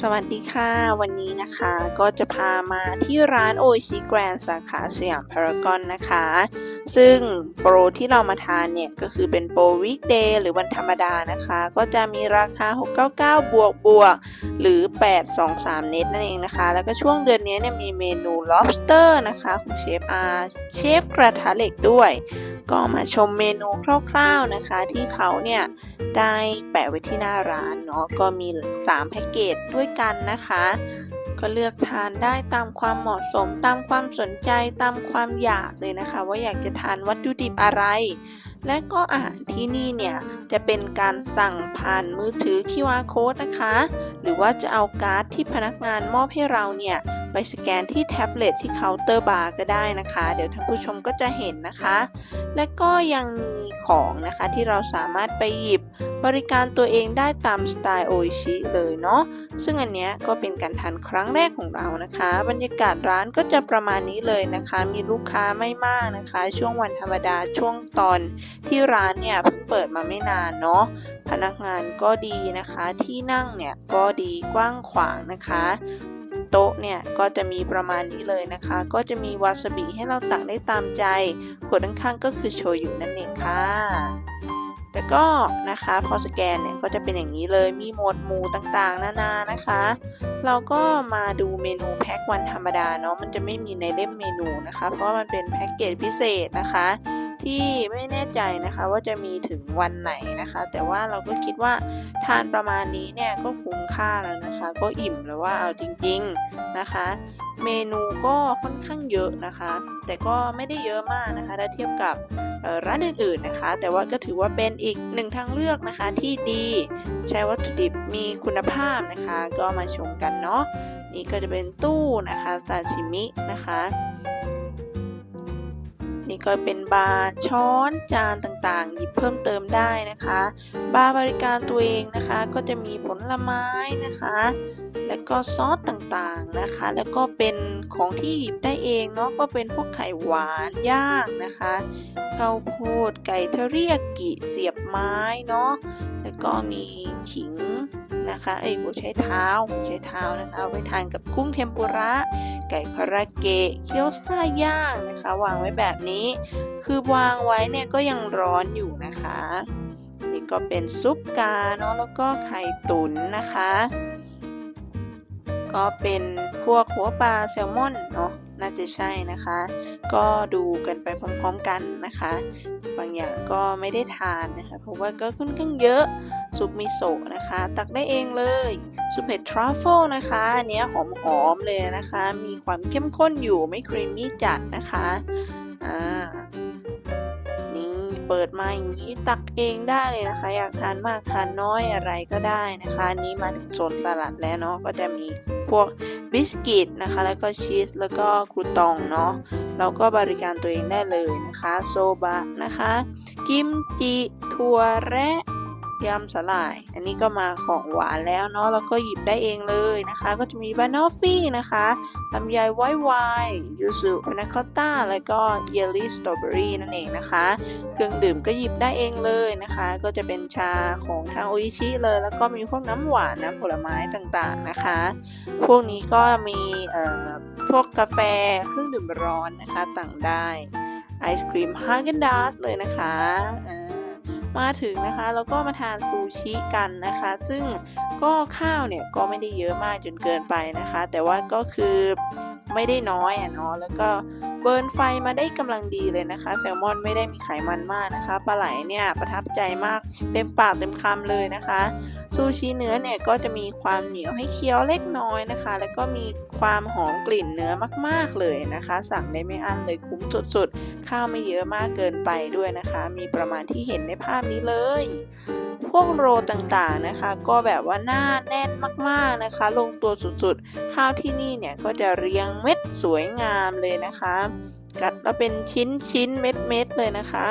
สวัสดีค่ะ วันนี้นะคะก็จะพามาที่ร้านโอชิแกรนสาขาสยามพารากอนนะคะ ซึ่งโปรที่เรามาทานเนี่ย ก็คือเป็นโปรวิกเดย์หรือวันธรรมดานะคะ ก็จะมีราคา 699 บวกบวกหรือ 823 เน็ตนั่นเองนะคะ แล้วก็ช่วงเดือนนี้เนี่ยมีเมนู lobster นะคะ ของเชฟอาเชฟกระทะเหล็กด้วย ก็มาชมเมนูคร่าวๆนะคะ ที่เขาเนี่ยได้แปะไว้ที่หน้าร้านเนาะก็มี 3 แพ็กเกจด้วยกันนะคะ ก็เลือกทานได้ตามความเหมาะสมตามความสนใจตามความอยากเลยนะคะ ว่าอยากจะทานวัตถุดิบอะไร และก็อาหารที่นี่เนี่ยจะเป็นการสั่งผ่านมือถือ QR code นะคะ หรือว่าจะเอาการ์ดที่พนักงานมอบให้เราเนี่ย ไปสแกนที่แท็บเล็ตที่เคาน์เตอร์บาร์ก็ได้นะคะ เดี๋ยวท่านผู้ชมก็จะเห็นนะคะ และก็ยังมีของนะคะที่เราสามารถไปหยิบบริการตัวเองได้ตามสไตล์โอชิเลยเนาะซึ่งอันเนี้ยก็เป็นการทานครั้งแรกของเรานะคะ บรรยากาศร้านก็จะประมาณนี้เลยนะคะ มีลูกค้าไม่มากนะคะ ช่วงวันธรรมดาช่วงตอนที่ร้านเนี่ยเพิ่งเปิดมาไม่นานเนาะพนักงานก็ดีนะคะที่นั่งเนี่ยก็ดีกว้างขวางนะคะ โต๊ะเนี่ยก็จะมีประมาณนี้เลยนะคะ ก็จะมีวาซาบิให้เราตักได้ตามใจขวดข้างๆก็คือโชยุนั่นเองค่ะแล้วก็นะคะพอสแกนเนี่ยก็จะเป็นอย่างนี้เลยมีหมวดหมู่ต่างๆ นานานะคะ เราก็มาดูเมนูแพ็กวันธรรมดาเนาะมันจะไม่มีในเล่มเมนูนะคะ เพราะมันเป็นแพ็กเกจพิเศษนะคะ ที่ไม่แน่ใจนะคะว่าจะมีถึงวันไหนนะคะ แต่ว่าเราก็คิดว่าทานประมาณนี้เนี่ยก็คุ้มค่าแล้วนะคะ ก็อิ่มแล้วว่าเอาจริง ๆนะคะ เมนูก็ค่อนข้างเยอะนะคะ แต่ก็ไม่ได้เยอะมากนะคะถ้าเทียบกับร้านอื่นๆนะคะ แต่ว่าก็ถือว่าเป็นอีกหนึ่งทางเลือกนะคะที่ดีใช้วัตถุดิบมีคุณภาพนะคะ ก็มาชมกันเนาะนี่ก็จะเป็นตู้นะคะซาชิมินะคะ นี่ก็เป็นบาร์ช้อนจานต่างๆ หยิบเพิ่มเติมได้นะคะ บาร์บริการตัวเองนะคะ ก็จะมีผลไม้นะคะ แล้วก็ซอสต่างๆนะคะ แล้วก็เป็นของที่หยิบได้เองเนาะก็เป็นพวกไข่หวานย่างนะคะข้าวโพดไก่เทเรียกิเสียบไม้เนาะ ก็มีขิงนะคะไอ้หัวใช้เท้าหัวใช้เท้านะคะเอาไว้ทานกับกุ้งเทมปุระ ไก่คาราเกะเกี๊ยวซ่าย่างนะคะ วางไว้แบบนี้ คือวางไว้เนี่ยก็ยังร้อนอยู่นะคะ นี่ก็เป็นซุปกาเนาะแล้วก็ไข่ตุ๋นนะคะ ก็เป็นพวกหัวปลาแซลมอนเนาะน่าจะใช่นะคะ ก็ดูกันไปพร้อมๆกันนะคะ บางอย่างก็ไม่ได้ทานนะคะเพราะว่าก็ค่อนข้างเยอะซุปมิโซะนะคะ ตักได้เองเลยซุปเห็ดทรัฟเฟิลนะคะอันนี้หอมๆเลยนะคะ มีความเข้มข้นอยู่ไม่ครีมมี่จัดนะคะอ่านี่เปิดมาอย่างนี้ตักเองได้เลยนะคะ อยากทานมากทานน้อยอะไรก็ได้นะคะนนี้มาถึงโซนสลัดแล้วเนาะก็จะมีพวกบิสกิตนะคะ แล้วก็ชีสแล้วก็ครูตองเนาะ เราก็บริการตัวเองได้เลยนะคะ โซบะนะคะ กิมจิถั่วแระ ยำสลาย อันนี้ก็มาของหวานแล้วเนาะแล้วก็หยิบได้เองเลยนะคะ ก็จะมีบานอฟฟี่นะคะลำไยไวไวยูสุพานาคอต้าแล้วก็เยลลี่สตรอเบอรี่นั่นเองนะคะ เครื่องดื่มก็หยิบได้เองเลยนะคะ ก็จะเป็นชาของทางโออิชิเลย แล้วก็มีพวกน้ำหวานน้ำผลไม้ต่างๆนะคะ พวกนี้ก็มีพวกกาแฟเครื่องดื่มร้อนนะคะต่างได้ไอศครีมฮาเกนดาสเลยนะคะ มาถึงนะคะแล้วก็มาทานซูชิกันนะคะ ซึ่งก็ข้าวเนี่ยก็ไม่ได้เยอะมากจนเกินไปนะคะ แต่ว่าก็คือไม่ได้น้อยอะเนาะแล้วก็ เบิร์นไฟมาได้กำลังดีเลยนะคะ แซลมอนไม่ได้มีไขมันมากนะคะปลาไหลเนี่ยประทับใจมากเต็มปากเต็มคำเลยนะคะ ซูชิเนื้อเนี่ยก็จะมีความเหนียวให้เคี้ยวเล็กน้อยนะคะ แล้วก็มีความหอมกลิ่นเนื้อมากๆเลยนะคะ สั่งได้ไม่อั้นเลยคุ้มสุดๆข้าวไม่เยอะมากเกินไปด้วยนะคะ มีประมาณที่เห็นในภาพนี้เลย วกโรต่างๆนะคะ ก็แบบว่าหน้าแน่นมากๆนะคะ ลงตัวสุดๆ ข้าวที่นี่เนี่ยก็จะเรียงเม็ดสวยงามเลยนะคะ กัดแล้วเป็นชิ้นชิ้นๆเม็ดเม็ดๆ เลยนะคะ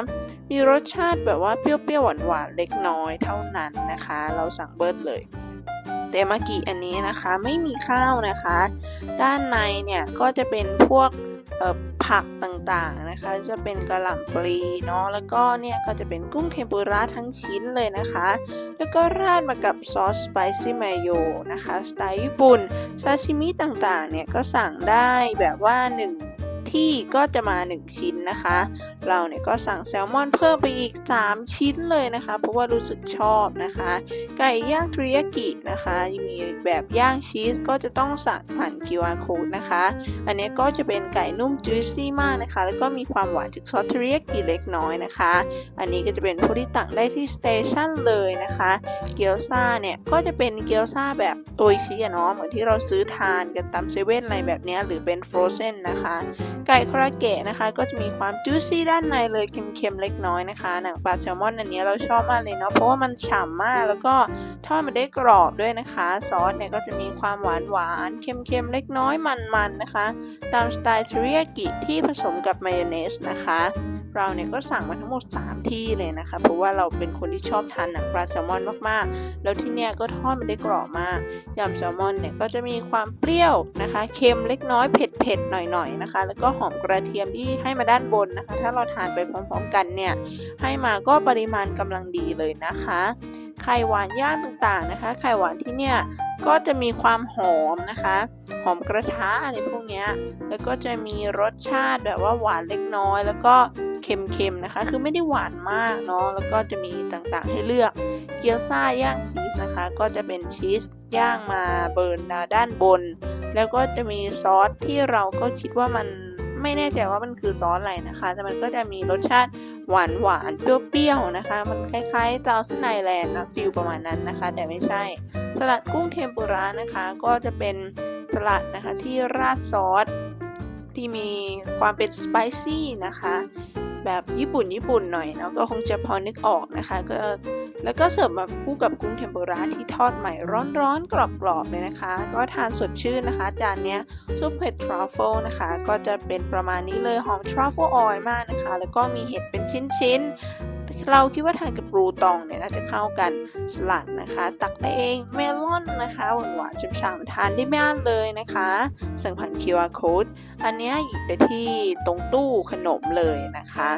มีรสชาติแบบว่าเปรี้ยวๆ หวานๆ เล็กน้อยเท่านั้นนะคะ เราสั่งเบิร์ดเลยแต่เมื่อกี้อันนี้นะคะไม่มีข้าวนะคะ ด้านในเนี่ยก็จะเป็นพวก ผักต่างๆนะคะ จะเป็นกระหล่ำปลีเนาะแล้วก็เนี่ยก็จะเป็นกุ้งเทมปุระทั้งชิ้นเลยนะคะ แล้วก็ราดมากับซอสสไปซี่มายโยนะคะ สไตล์ญี่ปุ่นซาชิมิต่างๆเนี่ยก็สั่งได้แบบว่า 1 ที่ก็จะมา 1 ชิ้นนะคะ เราเนี่ยก็สั่งแซลมอนเพิ่มไปอีก 3 ชิ้นเลยนะคะ เพราะว่ารู้สึกชอบนะคะ ไก่ย่างทริยากินะคะมีแบบย่างชีสก็จะต้องสั่งผ่าน QR code นะคะ อันนี้ก็จะเป็นไก่นุ่มจุยซี่มากนะคะ แล้วก็มีความหวานจากซอสทริยากิเล็กน้อยนะคะ อันนี้ก็จะเป็นผู้ที่ตักได้ที่สเตชันเลยนะคะ เกี๊ยวซ่าเนี่ยก็จะเป็นเกี๊ยวซ่าแบบโออิชิะเนาะเหมือนที่เราซื้อทานกันตามเซเว่นอะไรแบบนี้หรือเป็นฟรอเซนนะคะไก่คาราเกะนะคะ ก็จะมีความจูซี่ด้านในเลยเค็มๆเล็กน้อยนะคะ หนังปลาแซลมอนอันนี้เราชอบมากเลยเนาะเพราะว่ามันฉ่ำมากแล้วก็ทอดมาได้กรอบด้วยนะคะ ซอสเนี่ยก็จะมีความหวานหวานเค็มๆเล็กน้อยมันๆนะคะ ตามสไตล์เทริยากิที่ผสมกับมายองเนสนะคะเราเนี่ยก็สั่งมาทั้งหมด 3 ที่เลยนะคะ เพราะว่าเราเป็นคนที่ชอบทานหนังปลาแซลมอนมากๆ แล้วที่เนี่ยก็ทอดมาได้กรอบมากยำแซลมอนเนี่ยก็จะมีความเปรี้ยวนะคะ เค็มเล็กน้อยเผ็ดๆหน่อยๆนะคะ แล้วก็ก็หอมกระเทียมที่ให้มาด้านบนนะคะ ถ้าเราทานไปพร้อมๆกันเนี่ย ให้มาก็ปริมาณกำลังดีเลยนะคะ ไข่หวานย่างต่างๆนะคะ ไข่หวานที่เนี่ยก็จะมีความหอมนะคะ หอมกระทะอะไรพวกนี้แล้วก็จะมีรสชาติแบบว่าหวานเล็กน้อย แล้วก็เค็มๆนะคะ คือไม่ได้หวานมากเนาะแล้วก็จะมีต่างๆให้เลือก เกี๊ยวซ่าย่างชีสนะคะ ก็จะเป็นชีสย่างมาเบิร์นด้านบน แล้วก็จะมีซอสที่เราก็คิดว่ามัน ไม่แน่ใจว่ามันคือซอสอะไรนะคะ แต่มันก็จะมีรสชาติหวานหวานๆเปรี้ยวๆนะคะ มันคล้ายๆจาวสไนแลนด์นะฟิลประมาณนั้นนะคะ แต่ไม่ใช่ สลัดกุ้งเทมปุระนะคะ ก็จะเป็นสลัดนะคะที่ราดซอสที่มีความเป็นสไปซี่นะคะ แบบญี่ปุ่นญี่ปุ่นหน่อยเนาะก็คงจะพอนึกออกนะคะ ก็แล้วก็เสิร์ฟมาคู่กับกุ้งเทมปุระที่ทอดใหม่ร้อนๆ กรอบๆเลยนะคะ ก็ทานสดชื่นนะคะ จานนี้ซุปเห็ดทรัฟเฟิลนะคะ ก็จะเป็นประมาณนี้เลยหอมทรัฟเฟิลออยล์มากนะคะ แล้วก็มีเห็ดเป็นชิ้นๆ เราคิดว่าทานกับรูตองเนี่ยน่าจะเข้ากันสลัดนะคะ ตักได้เองเมลอนนะคะหวานๆฉ่ำๆทานได้ไม่อั้นเลยนะคะ สั่งผ่าน QR code อันเนี้ยหยิบได้ที่ตรงตู้ขนมเลยนะคะ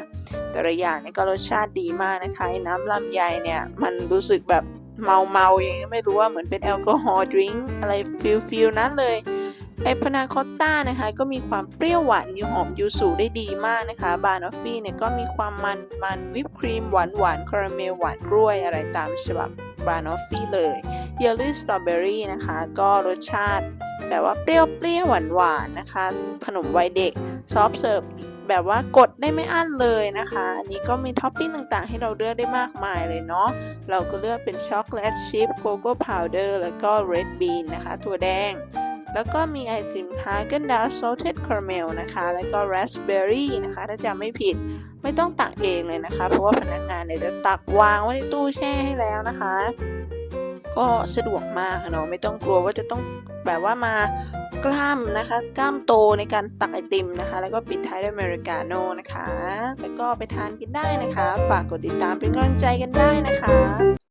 แต่ละอย่างเนี่ยก็รสชาติดีมากนะคะน้ำลำไยเนี่ยมันรู้สึกแบบเมาเมาๆอย่างนี้ไม่รู้ว่าเหมือนเป็นแอลกอฮอล์ดริงก์อะไรฟิลฟิลนั้นเลย ไอพนาคอตต้านะคะ ก็มีความเปรี้ยวหวานยูหอมยูสุได้ดีมากนะคะ บานอฟฟี่เนี่ยก็มีความมันมันวิปครีมหวานหวานคาราเมลหวานกล้วยอะไรตามฉบับบานอฟฟี่เลยเยลลี่สตรอเบอรี่นะคะ ก็รสชาติแบบว่าเปรี้ยวเปรี้ยวหวานหวานนะคะ ขนมวัยเด็กซอฟเสิร์ฟแบบว่ากดได้ไม่อั้นเลยนะคะ อันนี้ก็มีท็อปปิ้งต่างๆ ให้เราเลือกได้มากมายเลยเนาะ เราก็เลือกเป็นช็อกโกแลตชิพโกโก้พาวเดอร์แล้วก็เรดบีนนะคะ ถั่วแดง แล้วก็มีไอติมฮาเกนดาร์ซเทดคาราเมลนะคะ แล้วก็ราสเบอร์รี่นะคะ ถ้าจำไม่ผิดไม่ต้องตักเองเลยนะคะ เพราะว่าพนักงานเนี่ยจะตักวางไว้ในตู้แช่ให้แล้วนะคะ ก็สะดวกมากค่ะเนาะไม่ต้องกลัวว่าจะต้องแบบว่ามากล้ามนะคะ กล้ามโตในการตักไอติมนะคะ แล้วก็ปิดท้ายด้วยอเมริกาโน่นะคะ แล้วก็ไปทานกันได้นะคะ ฝากกดติดตามเป็นกำลังใจกันได้นะคะ